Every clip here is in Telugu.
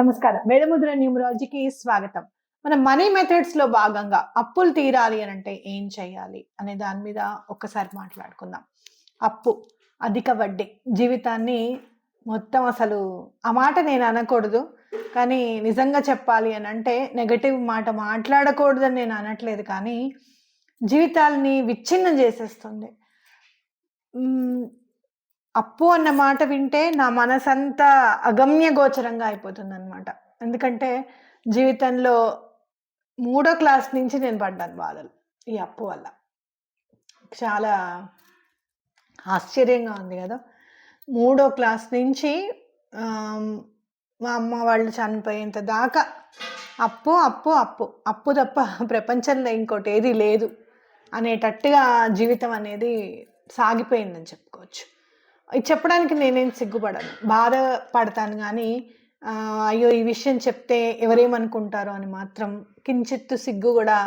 నమస్కారం. వేదముద్ర న్యూమరాలజీకి స్వాగతం. మన మనీ మెథడ్స్లో భాగంగా అప్పులు తీరాలి అని అంటే ఏం చేయాలి అనే దాని మీద ఒక్కసారి మాట్లాడుకుందాం. అప్పు అధిక వడ్డీ జీవితాన్ని మొత్తం అసలు ఆ మాట నేను అనకూడదు. కానీ నిజంగా చెప్పాలి అని అంటే నెగటివ్ మాట మాట్లాడకూడదని నేను అనట్లేదు కానీ జీవితాల్ని విచ్ఛిన్నం చేసేస్తుంది. అప్పు అన్న మాట వింటే నా మనసంతా అగమ్య గోచరంగా అయిపోతుంది అనమాట ఎందుకంటే జీవితంలో మూడో క్లాస్ నుంచి నేను పడ్డాను బాధలు ఈ అప్పు వల్ల. చాలా ఆశ్చర్యంగా ఉంది కదా. మూడో క్లాస్ నుంచి మా అమ్మ వాళ్ళు చనిపోయేంత దాకా అప్పు అప్పు అప్పు అప్పు తప్ప ప్రపంచంలో ఇంకోటి ఏది లేదు అనేటట్టుగా జీవితం అనేది సాగిపోయిందని చెప్పుకోవచ్చు. చెప్పడానికి నేనేం సిగ్గుపడను. బాధపడతాను కానీ అయ్యో ఈ విషయం చెప్తే ఎవరేమనుకుంటారో అని మాత్రం కించిత్తు సిగ్గు కూడా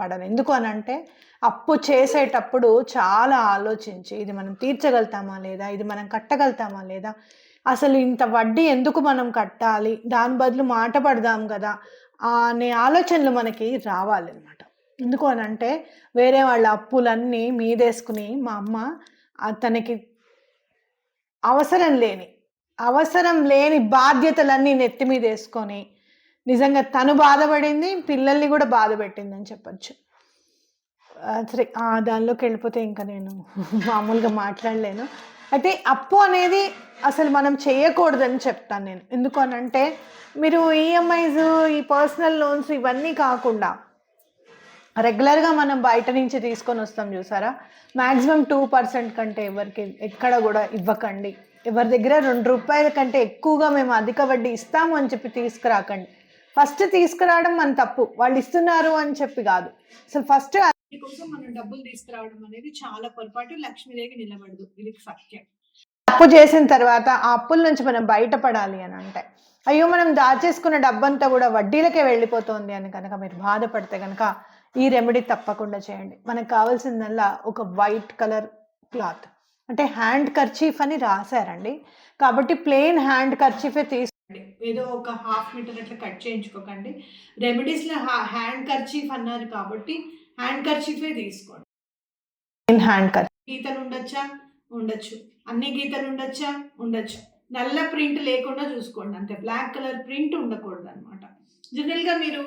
పడను. ఎందుకు అని అంటే అప్పు చేసేటప్పుడు చాలా ఆలోచించి ఇది మనం తీర్చగలుగుతామా లేదా ఇది మనం కట్టగలుగుతామా లేదా అసలు ఇంత వడ్డీ ఎందుకు మనం కట్టాలి దాని బదులు మాట పడదాం కదా అనే ఆలోచనలు మనకి రావాలన్నమాట. ఎందుకు అని అంటే వేరే వాళ్ళ అప్పులన్నీ మీదేసుకుని మా అమ్మ తనకి అవసరం లేని అవసరం లేని బాధ్యతలన్నీ నెత్తి మీద వేసుకొని నిజంగా తను బాధపడింది పిల్లల్ని కూడా బాధ పెట్టిందని చెప్పచ్చు. సరే దానిలోకి వెళ్ళిపోతే ఇంకా నేను మామూలుగా మాట్లాడలేను. అయితే అప్పు అనేది అసలు మనం చేయకూడదని చెప్తాను నేను. ఎందుకు అని అంటే మీరు ఈఎంఐస్ ఈ పర్సనల్ లోన్స్ ఇవన్నీ కాకుండా రెగ్యులర్గా మనం బయట నుంచి తీసుకొని వస్తాం చూసారా? మ్యాక్సిమం టూ పర్సెంట్ కంటే ఎవరికి ఎక్కడ కూడా ఇవ్వకండి. ఎవరి దగ్గర రెండు రూపాయల కంటే ఎక్కువగా మేము అధిక వడ్డీ ఇస్తాము అని చెప్పి తీసుకురాకండి. ఫస్ట్ తీసుకురావడం మన తప్పు. వాళ్ళు ఇస్తున్నారు అని చెప్పి కాదు. అసలు ఫస్ట్ కోసం మనం డబ్బులు తీసుకురావడం అనేది చాలా పొరపాటు. లక్ష్మీదేవి నిలబడదు. ఇది సత్యం. అప్పు చేసిన తర్వాత ఆ అప్పుల నుంచి మనం బయటపడాలి అని అంటే అయ్యో మనం దాచేసుకున్న డబ్బంతా కూడా వడ్డీలకే వెళ్ళిపోతుంది అని కనుక మీరు బాధపడితే కనుక ఈ రెమెడీ తప్పకుండా చేయండి. మనకు కావాల్సిందల్లా ఒక వైట్ కలర్ క్లాత్ అంటే హ్యాండ్ కర్చీఫ్ అని రాశారండి. కాబట్టి ప్లెయిన్ హ్యాండ్ కర్చీఫే తీసుకోండి ఏదో ఒక హాఫ్ మీటర్ అట్లా కట్ చేయించుకోకండి. రెమెడీస్లో హ్యాండ్ కర్చీఫ్ అన్నారు కాబట్టి హ్యాండ్ కర్చీఫే తీసుకోండి. ప్లెయిన్ హ్యాండ్ కర్చీఫ్ గీతలు ఉండొచ్చా? ఉండొచ్చు. అన్ని గీతలు ఉండొచ్చా? ఉండొచ్చు. నల్ల ప్రింట్ లేకుండా చూసుకోండి అంటే బ్లాక్ కలర్ ప్రింట్ ఉండకూడదు అనమాట జనరల్గా మీరు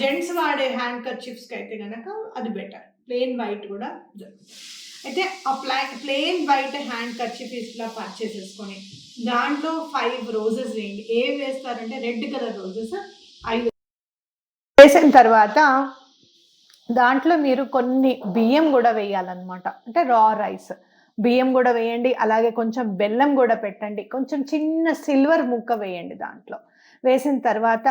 జెంట్స్ వాడే హ్యాండ్ కర్చిప్స్కి అయితే కనుక అది బెటర్ ప్లెయిన్ వైట్ కూడా అయితే ఆ ప్లా ప్లెయిన్ వైట్ హ్యాండ్ కర్చీఫ్ ఇట్లా పర్చేస్ చేసుకొని దాంట్లో ఫైవ్ రోజెస్ వేయండి. ఏవి వేస్తారంటే రెడ్ కలర్ రోజెస్ ఐదు వేసిన తర్వాత దాంట్లో మీరు కొన్ని బియ్యం కూడా వేయాలన్నమాట. అంటే రా రైస్ బియ్యం కూడా వేయండి అలాగే కొంచెం బెల్లం కూడా పెట్టండి. కొంచెం చిన్న సిల్వర్ ముక్క వేయండి దాంట్లో. వేసిన తర్వాత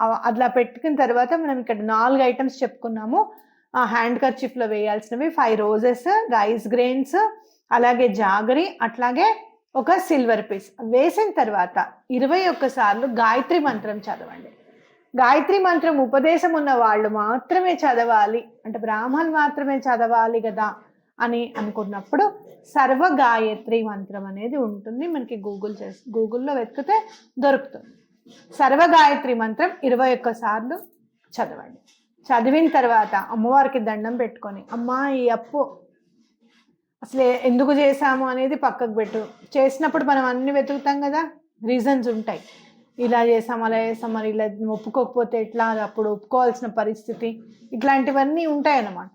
అట్లా పెట్టుకున్న తర్వాత మనం ఇక్కడ నాలుగు ఐటమ్స్ చెప్పుకున్నాము. ఆ హ్యాండ్ కర్చిఫ్లో వేయాల్సినవి ఫైవ్ రోజెస్ రైస్ గ్రెయిన్స్ అలాగే జాగరి అట్లాగే ఒక సిల్వర్ పీస్ వేసిన తర్వాత ఇరవై ఒక్కసార్లు గాయత్రి మంత్రం చదవండి. గాయత్రి మంత్రం ఉపదేశం ఉన్న వాళ్ళు మాత్రమే చదవాలి. అంటే బ్రాహ్మణ్ మాత్రమే చదవాలి కదా అని అనుకున్నప్పుడు సర్వ గాయత్రి మంత్రం అనేది ఉంటుంది. మనకి గూగుల్ చేసి గూగుల్లో వెతికితే దొరుకుతుంది. సర్వగాయత్రి మంత్రం ఇరవై ఒక్క సార్లు చదవండి. చదివిన తర్వాత అమ్మవారికి దండం పెట్టుకొని అమ్మా ఈ అప్పు అసలు ఎందుకు చేశాము అనేది పక్కకు పెట్టు. చేసినప్పుడు మనం అన్ని వెతుకుతాం కదా రీజన్స్ ఉంటాయి. ఇలా చేసాం అలా చేసాం మరి ఇలా ఒప్పుకోకపోతే ఎట్లా? అది అప్పుడు ఒప్పుకోవాల్సిన పరిస్థితి. ఇట్లాంటివన్నీ ఉంటాయి అన్నమాట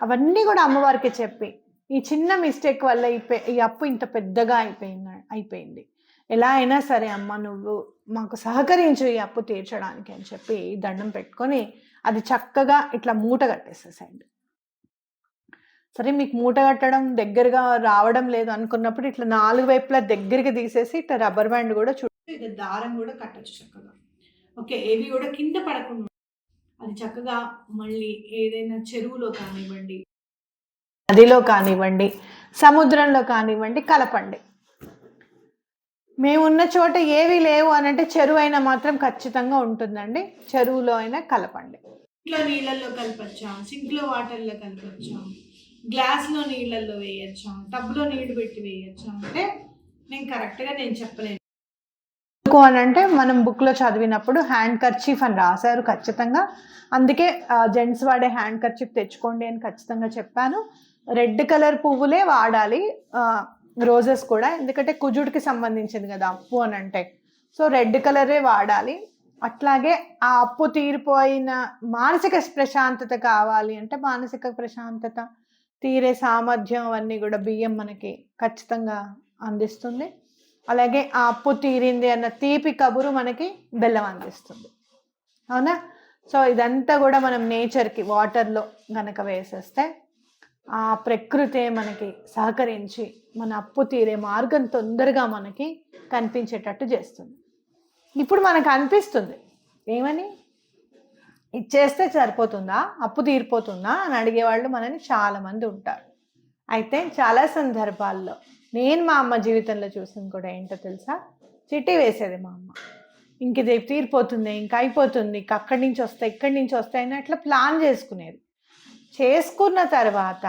అవన్నీ కూడా అమ్మవారికి చెప్పి ఈ చిన్న మిస్టేక్ వల్ల ఈ అప్పు ఇంత పెద్దగా అయిపోయింది అయిపోయింది. ఎలా అయినా సరే అమ్మ నువ్వు మాకు సహకరించు ఈ అప్పు తీర్చడానికి అని చెప్పి దండం పెట్టుకొని అది చక్కగా ఇట్లా మూట కట్టేసేసేయండి. సరే మీకు మూట కట్టడం దగ్గరగా రావడం లేదు అనుకున్నప్పుడు ఇట్లా నాలుగు వైపులా దగ్గరికి తీసేసి ఇట్లా రబ్బర్ బ్యాండ్ కూడా చుట్టూ దారం కూడా కట్టచ్చు చక్కగా. ఓకే ఏవి కూడా కింద పడకుండా. అది చక్కగా మళ్ళీ ఏదైనా చెరువులో కానివ్వండి నదిలో కానివ్వండి సముద్రంలో కానివ్వండి కలపండి. మేము ఉన్న చోట ఏవి లేవు అని అంటే చెరువు అయినా మాత్రం ఖచ్చితంగా ఉంటుందండి. చెరువులో అయినా కలపండి. ఇంట్లో నీళ్ళల్లో కలపచ్చా? సింక్లో వాటర్లో కలపచ్చా? గ్లాస్లో నీళ్ళల్లో వేయచ్చా? టబ్లో నీళ్ళు పెట్టి వేయచ్చా? అంటే నేను కరెక్ట్గా నేను చెప్పలేను. ఎందుకు అని అంటే మనం బుక్లో చదివినప్పుడు హ్యాండ్ కర్చీఫ్ అని రాశారు ఖచ్చితంగా. అందుకే జెంట్స్ వాడే హ్యాండ్ కర్చీఫ్ తెచ్చుకోండి అని ఖచ్చితంగా చెప్పాను. రెడ్ కలర్ పువ్వులే వాడాలి. రోజెస్ కూడా ఎందుకంటే కుజుడికి సంబంధించింది కదా అప్పు అని అంటే. సో రెడ్ కలరే వాడాలి. అట్లాగే ఆ అప్పు తీరిపోయిన మానసిక ప్రశాంతత కావాలి అంటే మానసిక ప్రశాంతత తీరే సామర్థ్యం అవన్నీ కూడా బియ్యం మనకి ఖచ్చితంగా అందిస్తుంది. అలాగే ఆ అప్పు తీరింది అన్న తీపి కబురు మనకి బెల్లం అందిస్తుంది. అవునా? సో ఇదంతా కూడా మనం నేచర్కి వాటర్లో గనక వేసేస్తే ఆ ప్రకృతే మనకి సహకరించి మన అప్పు తీరే మార్గం తొందరగా మనకి కనిపించేటట్టు చేస్తుంది. ఇప్పుడు మనకు అనిపిస్తుంది ఏమని? ఇచ్చేస్తే సరిపోతుందా? అప్పు తీరిపోతుందా? అని అడిగేవాళ్ళు మనని చాలామంది ఉంటారు. అయితే చాలా సందర్భాల్లో నేను మా అమ్మ జీవితంలో చూసింది కూడా ఏంటో తెలుసా? చిట్టి వేసేది మా అమ్మ. ఇంక ఇది తీరిపోతుంది ఇంక అయిపోతుంది ఇంక అక్కడి నుంచి వస్తాయి ఇక్కడి నుంచి వస్తాయి అని అట్లా ప్లాన్ చేసుకునేది. చేసుకున్న తర్వాత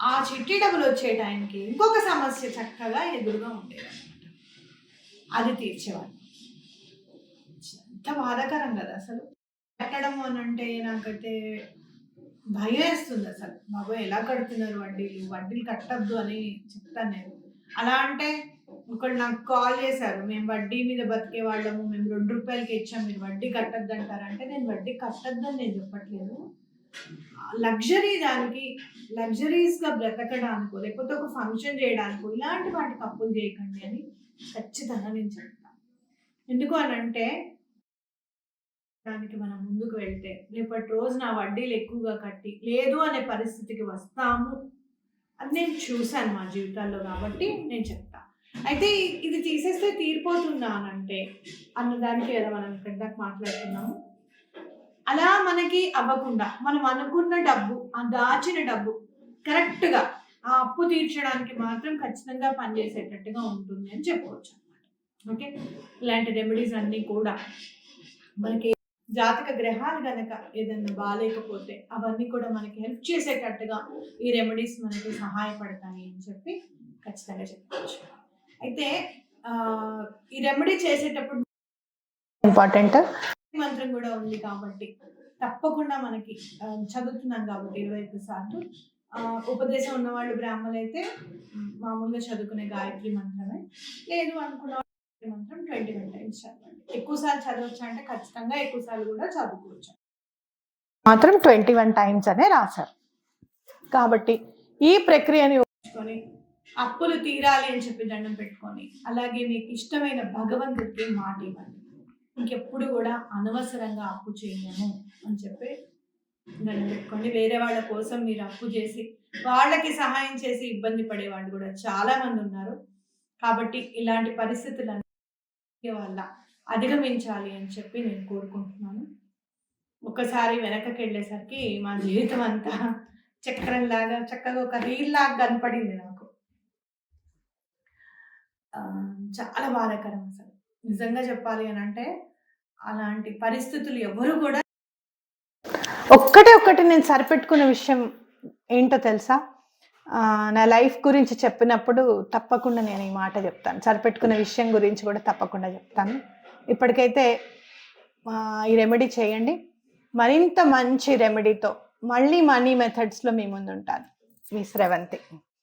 ఆ చిట్టి డబ్బులు వచ్చే టైంకి ఇంకొక సమస్య చక్కగా ఎదురుగా ఉండేది అనమాట అది తీర్చేవాడు ఎంత బాధాకరం కదా అసలు. కట్టడం అని అంటే నాకైతే భయం వేస్తుంది అసలు. బాబోయ్ ఎలా కడుతున్నారు వడ్డీలు? వడ్డీలు కట్టద్దు అని చెప్తాను నేను. అలా అంటే ఒకళ్ళు నాకు కాల్ చేశారు. మేము వడ్డీ మీద బతికే వాళ్ళము. మేము రెండు రూపాయలకి ఇచ్చాం. మీరు వడ్డీ కట్టద్దు అంటారంటే నేను వడ్డీ కట్టద్దని నేను చెప్పట్లేదు. లగ్జరీ దానికి లగ్జరీస్గా బ్రతకడానికో లేకపోతే ఒక ఫంక్షన్ చేయడానికో ఇలాంటి వాటికి అప్పులు చేయకండి అని ఖచ్చితంగా నేను చెప్తాను ఎందుకు అని అంటే దానికి మనం ముందుకు వెళ్తే రేపటి రోజు నా వడ్డీలు ఎక్కువగా కట్టి లేదు అనే పరిస్థితికి వస్తాము అది నేను చూశాను మా జీవితాల్లో కాబట్టి నేను చెప్తా. అయితే ఇది తీసేస్తే తీరిపోతుందా అని అంటే అన్నదానికి కదా మనం ఇక్కడ మాట్లాడుతున్నాము అలా మనకి అవ్వకుండా మనం అనుకున్న డబ్బు ఆ దాచిన డబ్బు కరెక్ట్గా ఆ అప్పు తీర్చడానికి మాత్రం ఖచ్చితంగా పనిచేసేటట్టుగా ఉంటుంది అని చెప్పవచ్చు అనమాట ఓకే? ఇలాంటి రెమెడీస్ అన్నీ కూడా మనకి జాతక గ్రహాలు కనుక ఏదన్నా బాగాలేకపోతే అవన్నీ కూడా మనకి హెల్ప్ చేసేటట్టుగా ఈ రెమెడీస్ మనకి సహాయపడతాయి అని చెప్పి ఖచ్చితంగా చెప్పవచ్చు. అయితే ఈ రెమెడీ చేసేటప్పుడు ఇంపార్టెంట్. మంత్రం కూడా ఉంది కాబట్టి తప్పకుండా మనకి చదువుతున్నాం కాబట్టి ఇరవై సార్లు. ఉపదేశం ఉన్నవాళ్ళు బ్రాహ్మణులు అయితే మామూలుగా చదువుకునే గాయత్రి మంత్రమే. లేదు అనుకున్న మంత్రం ట్వంటీ వన్ టైమ్స్ చదవండి. ఎక్కువసార్లు చదవచ్చు అంటే ఖచ్చితంగా ఎక్కువసార్లు కూడా చదువుకోవచ్చు. మాత్రం ట్వంటీ వన్ టైమ్స్ అనే రాశారు. కాబట్టి ఈ ప్రక్రియని ఉపయోగించుకొని అప్పులు తీరాలి అని చెప్పి దండం పెట్టుకొని అలాగే మీకు ఇష్టమైన భగవంతుడికి మాట ఇవ్వండి. ఇంకెప్పుడు కూడా అనవసరంగా అప్పు చేయము అని చెప్పి దాన్ని పెట్టుకోండి వేరే వాళ్ళ కోసం మీరు అప్పు చేసి వాళ్ళకి సహాయం చేసి ఇబ్బంది పడే వాళ్ళు కూడా చాలా మంది ఉన్నారు. కాబట్టి ఇలాంటి పరిస్థితులన్నీ వల్ల అధిగమించాలి అని చెప్పి నేను కోరుకుంటున్నాను. ఒకసారి వెనకకి వెళ్ళేసరికి మా జీవితం అంతా చక్రంలాగా చక్కగా ఒక రీల్ లాగా కనపడింది నాకు. చాలా బాధాకరం అసలు. నిజంగా చెప్పాలి అని అంటే అలాంటి పరిస్థితులు ఎవరు కూడా ఒక్కటే ఒక్కటి నేను సరిపెట్టుకున్న విషయం ఏంటో తెలుసా? నా లైఫ్ గురించి చెప్పినప్పుడు తప్పకుండా నేను ఈ మాట చెప్తాను. సరిపెట్టుకున్న విషయం గురించి కూడా తప్పకుండా చెప్తాను. ఇప్పటికైతే ఈ రెమెడీ చేయండి. మరింత మంచి రెమెడీతో మళ్ళీ మనీ మెథడ్స్లో మీ ముందు ఉంటాను మీ శ్రవంతి